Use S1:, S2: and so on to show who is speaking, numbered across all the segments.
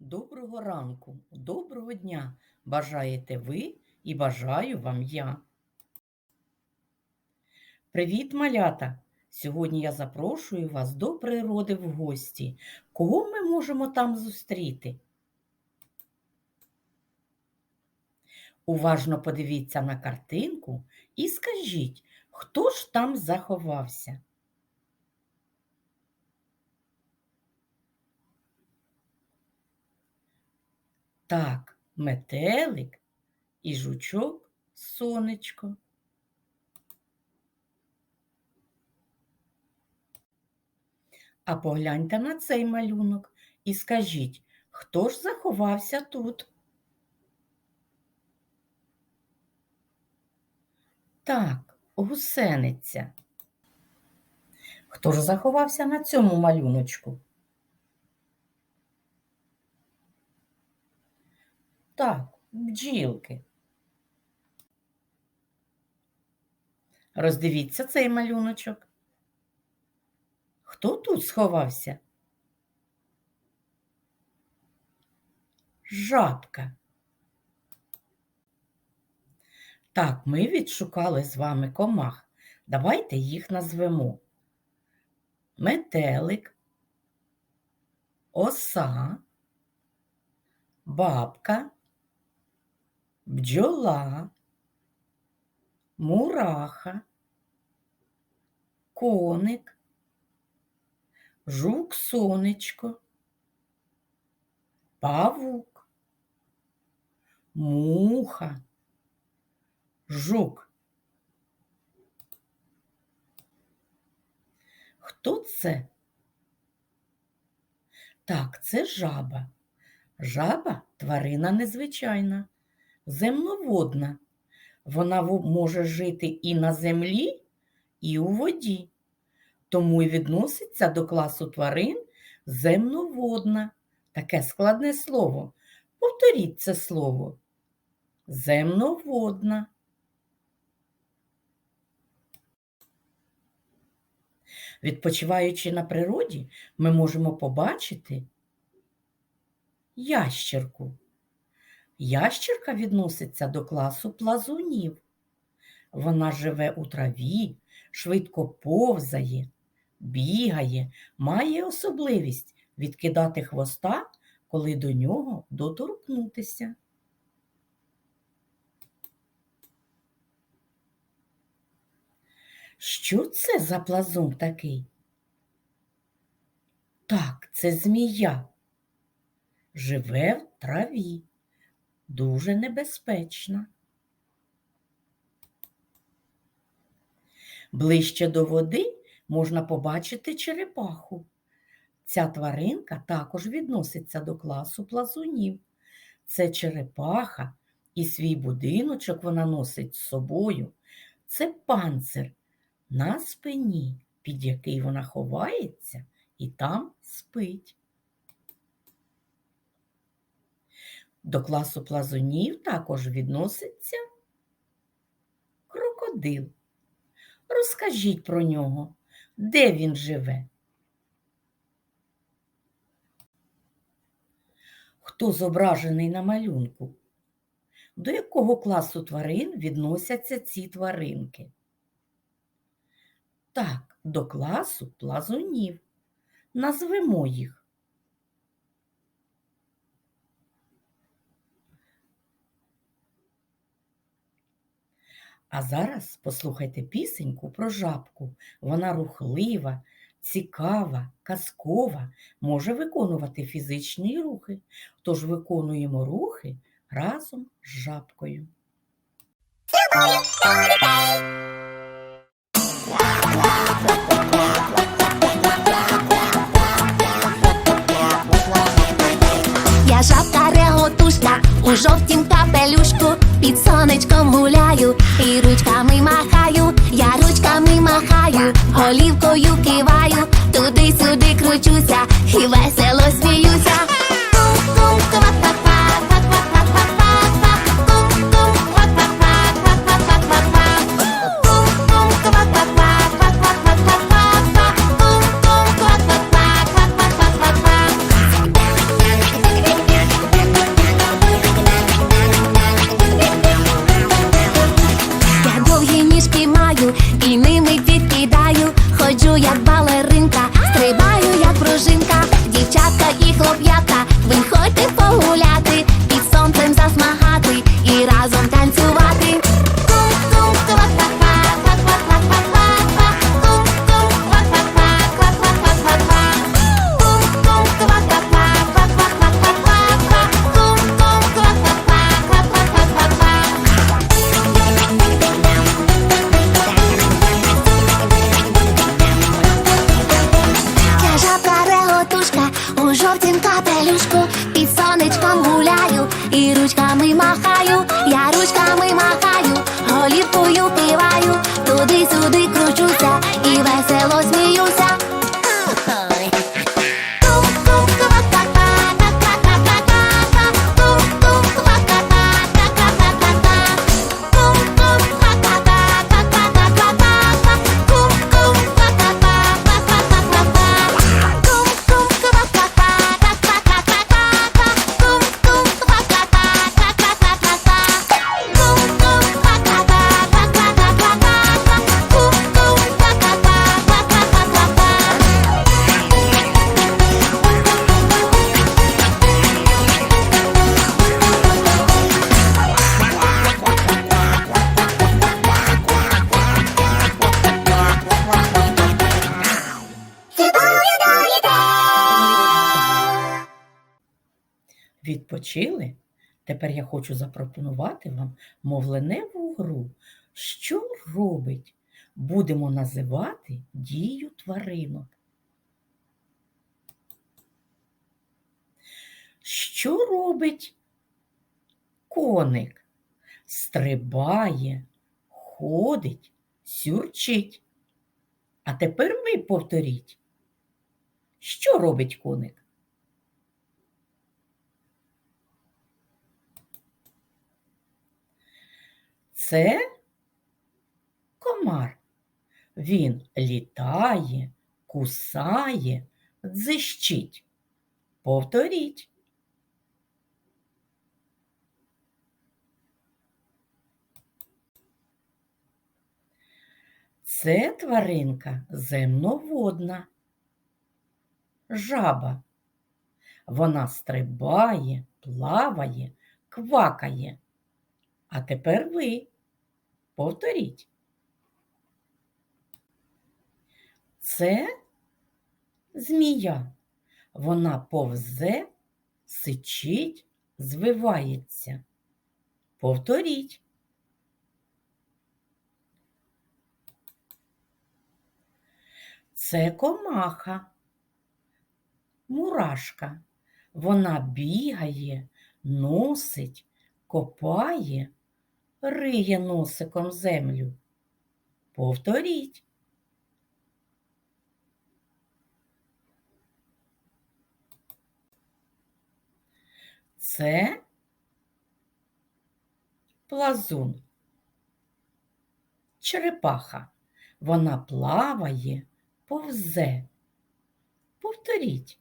S1: Доброго ранку, доброго дня бажаєте ви і бажаю вам я. Привіт, малята! Сьогодні я запрошую вас до природи в гості. Кого ми можемо там зустріти? Уважно подивіться на картинку і скажіть, хто ж там заховався? Так, метелик і жучок сонечко. А погляньте на цей малюнок і скажіть, хто ж заховався тут? Так, гусениця. Хто ж заховався на цьому малюночку? Так, бджілки. Роздивіться цей малюночок. Хто тут сховався? Жабка. Так, ми відшукали з вами комах. Давайте їх назвемо. Метелик, оса, бабка, бджола, мураха, коник, жук сонечко, павук, муха, жук. Хто це? Так, це жаба. Жаба тварина незвичайна, земноводна. Вона може жити і на землі, і у воді. Тому й відноситься до класу тварин земноводна. Таке складне слово. Повторіть це слово. Земноводна. Відпочиваючи на природі, ми можемо побачити ящерку. Ящерка відноситься до класу плазунів. Вона живе у траві, швидко повзає, бігає, має особливість відкидати хвоста, коли до нього доторкнутися. Що це за плазун такий? Так, це змія. Живе в траві. Дуже небезпечна. Ближче до води можна побачити черепаху. Ця тваринка також відноситься до класу плазунів. Це черепаха, і свій будиночок вона носить з собою. Це панцир на спині, під який вона ховається і там спить. До класу плазунів також відноситься крокодил. Розкажіть про нього, де він живе? Хто зображений на малюнку? До якого класу тварин відносяться ці тваринки? Так, до класу плазунів. Назвемо їх. А зараз послухайте пісеньку про жабку. Вона рухлива, цікава, казкова, може виконувати фізичні рухи. Тож виконуємо рухи разом з жабкою.
S2: Я жабка реготушка у жовтім капелюшку, під сонечком гуляю туди-сюди Туди-сюди кручуся і весело сміюся.
S1: Тепер я хочу запропонувати вам мовленеву гру. Що робить? Будемо називати дію тваринок. Що робить коник? Стрибає, ходить, сюрчить. А тепер ви повторіть. Що робить коник? Це комар. Він літає, кусає, дзищить. Повторіть. Це тваринка земноводна. Жаба. Вона стрибає, плаває, квакає. А тепер ви повторіть. Це змія. Вона повзе, сичить, звивається. Повторіть. Це комаха, мурашка. Вона бігає, носить, копає, риє носиком землю. Повторіть. Це плазун. Черепаха. Вона плаває, повзе. Повторіть.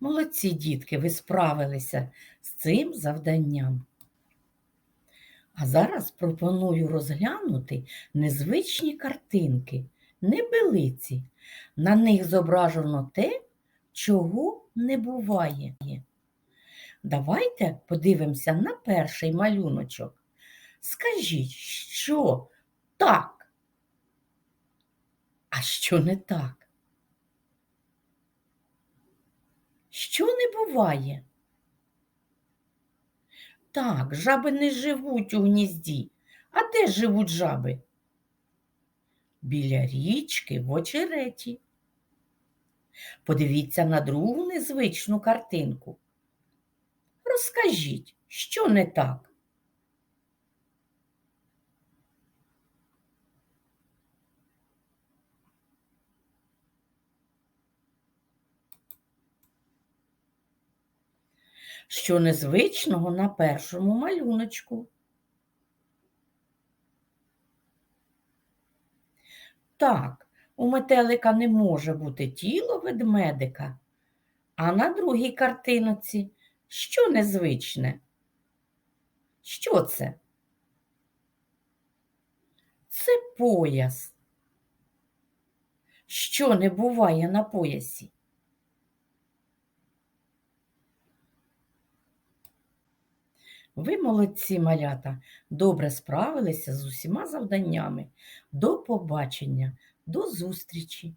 S1: Молодці, дітки, ви справилися з цим завданням. А зараз пропоную розглянути незвичні картинки, небелиці. На них зображено те, чого не буває. Давайте подивимося на перший малюночок. Скажіть, що так, а що не так? Що не буває? Так, жаби не живуть у гнізді. А де живуть жаби? Біля річки в очереті. Подивіться на другу незвичну картинку. Розкажіть, що не так? Що незвичного на першому малюночку? Так, у метелика не може бути тіло ведмедика, а на другій картинці що незвичне? Що це? Це пояс. Що не буває на поясі? Ви молодці, малята, добре справилися з усіма завданнями. До побачення, до зустрічі!